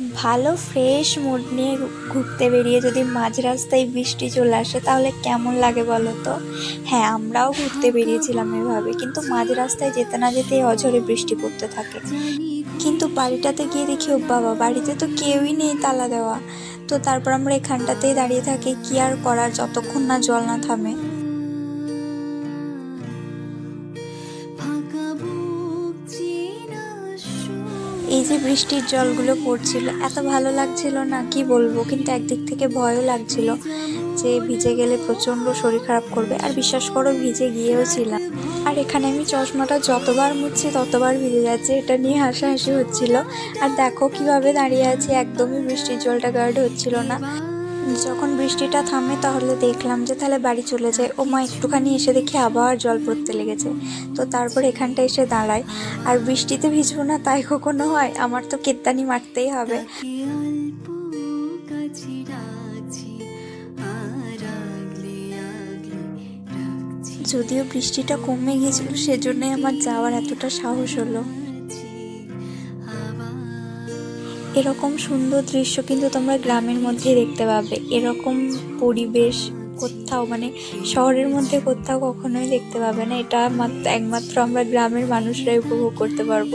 ভালো fresh mood নিয়ে ঘুরতে বেরিয়ে যদি মাঝ রাস্তায় বৃষ্টি চলে আসে, তাহলে কেমন লাগে বলো তো? হ্যাঁ আমরাও ঘুরতে বেরিয়েছিলাম এভাবে, কিন্তু মাঝ রাস্তায় যেতে না যেতেই অঝরে বৃষ্টি পড়তে থাকে। কিন্তু বাড়িটাতে গিয়ে দেখি, ও বাবা, বাড়িতে তো কেউই নেই তালা দেওয়া। তো তারপর আমরা এখানটাতেই দাঁড়িয়ে থাকি, কি আর করার, যতক্ষণ না জল না থামে। এই যে বৃষ্টির জলগুলো পড়ছিল, এত ভালো লাগছিল না, কি বলব? কিন্তু একদিক থেকে ভয়ও লাগছিল যে ভিজে গেলে প্রচণ্ড শরীর খারাপ করবে। আর বিশ্বাস করো, ভিজে গিয়েও ছিলাম। আর এখানে আমি চশমাটা যতবার মুছছি, ততবার ভিজে যাচ্ছে। এটা নিয়ে হাসাহাসি হচ্ছিল। আর দেখো কীভাবে দাঁড়িয়ে আছি, একদমই বৃষ্টির জলটা গার্ড হচ্ছিল না। যখন বৃষ্টিটা থামে তাহলে দেখলাম যে তাহলে বাড়ি চলে যায়। ও মা একটুখানি এসে দেখি আবার জল পড়তে লেগেছে। তো তারপর এখানটা এসে দাঁড়ায়। আর বৃষ্টিতে ভিজবো না, তাই কখনো হয়। আমার তো কেত্তানি মারতেই হবে। যদিও বৃষ্টিটা কমে গিয়েছিল সেজন্যই আমার যাওয়ার এতটা সাহস হলো। এরকম সুন্দর দৃশ্য কিন্তু তোমরা গ্রামের মধ্যেই দেখতে পাবে। এরকম পরিবেশ কোথাও মানে শহরের মধ্যে কোথাও কখনোই দেখতে পাবে না। এটা মাত্র একমাত্র আমরা গ্রামের মানুষরাই উপভোগ করতে পারব।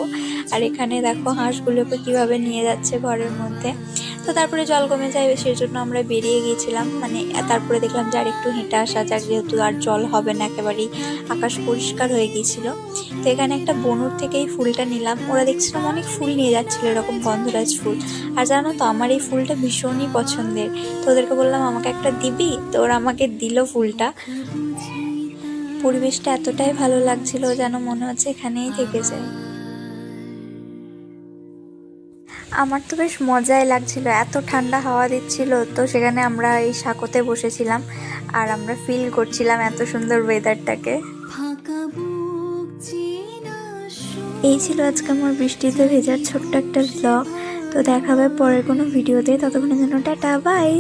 আর এখানে দেখো হাঁসগুলোকে কীভাবে নিয়ে যাচ্ছে ঘরের মধ্যে। তো তারপরে জল কমে যায়, সেই জন্য আমরা বেরিয়ে গিয়েছিলাম। মানে তারপরে দেখলাম যে আর একটু হেঁটে আসা যাক, যেহেতু আর জল হবে না, একেবারেই আকাশ পরিষ্কার হয়ে গিয়েছিল। তো এখানে একটা বনুর থেকে এই ফুলটা নিলাম। ওরা দেখছিলাম অনেক ফুল নিয়ে যাচ্ছিল, এরকম গন্ধরাজ ফুল। আর জানো তো, আমার এই ফুলটা ভীষণই পছন্দের। তো ওদেরকে বললাম, আমাকে একটা দিবি? তো ওরা আমাকে দিল ফুলটা। পরিবেশটা এতটাই ভালো লাগছিল যেন মনে হচ্ছে এখানেই থেকে যায়। আমার তো বেশ মজাই লাগছিল, এত ঠান্ডা হাওয়া দিচ্ছিল। তো সেখানে আমরা এই সাঁকোতে বসেছিলাম, আর আমরা ফিল করছিলাম এত সুন্দর ওয়েদারটাকে এই ছিল আজকে আমার বৃষ্টিতে ভেজার ছোট্ট একটা ব্লগ তো দেখাবে পরের কোনো ভিডিওতে ততক্ষণের জন্য টাটা বাই